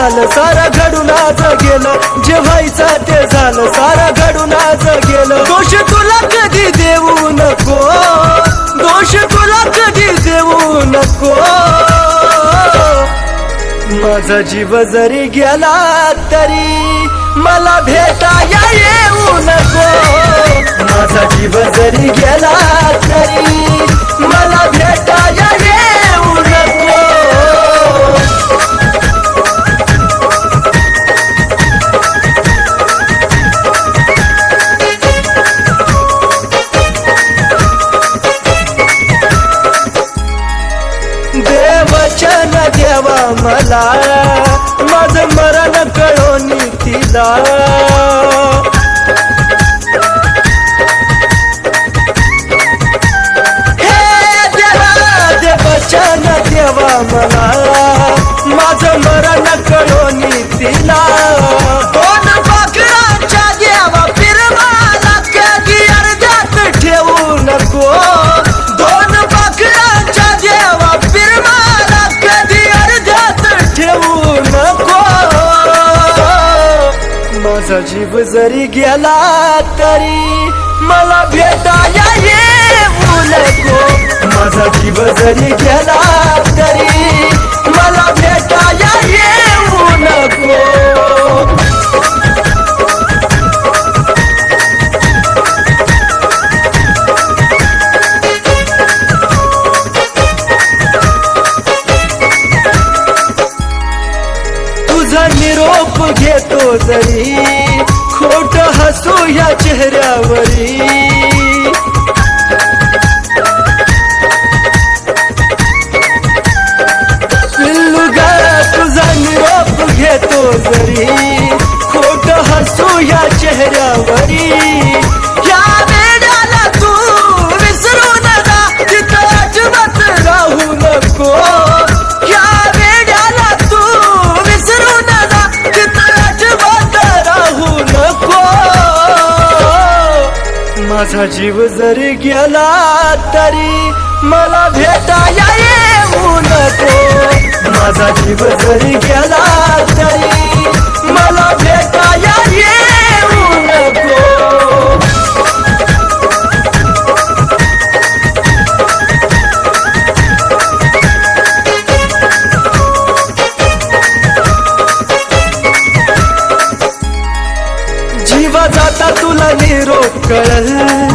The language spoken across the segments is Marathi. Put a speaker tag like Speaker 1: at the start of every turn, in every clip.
Speaker 1: झालं सारा घडून आज गेलं. जे व्हायचं ते झालं सारा घडून आज गेलं. दोष तुला कधी देऊ नको. दोष तुला कधी देऊ नको. माझा जीव जरी गेला तरी मला भेटाया येऊ नको. माझा जीव जरी गेला तरी मला. माझ मरण कळोनी तिला माझा जीव जरी गेला तरी मला भेटाया ये नको माझा जीव जरी गेला निरोप जरी खोट हसू या चेहऱ्यावरी. पिल्लू ग तुझा निरोप घेतो जरी खोट हसू या चेहऱ्यावरी. माझा जीव जरी गेला तरी मला भेटाया येऊ नको. माझा जीव जरी गेला तुला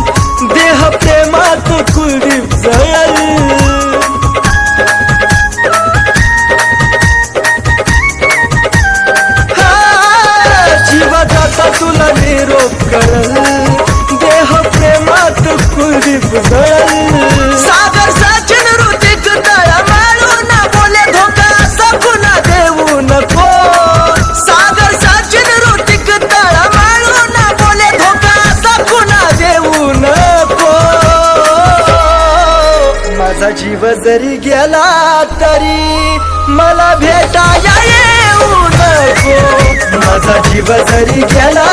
Speaker 1: माझा जीव जरी गेला तरी मला भेटाया येऊ नको. माझा जीव जरी गेला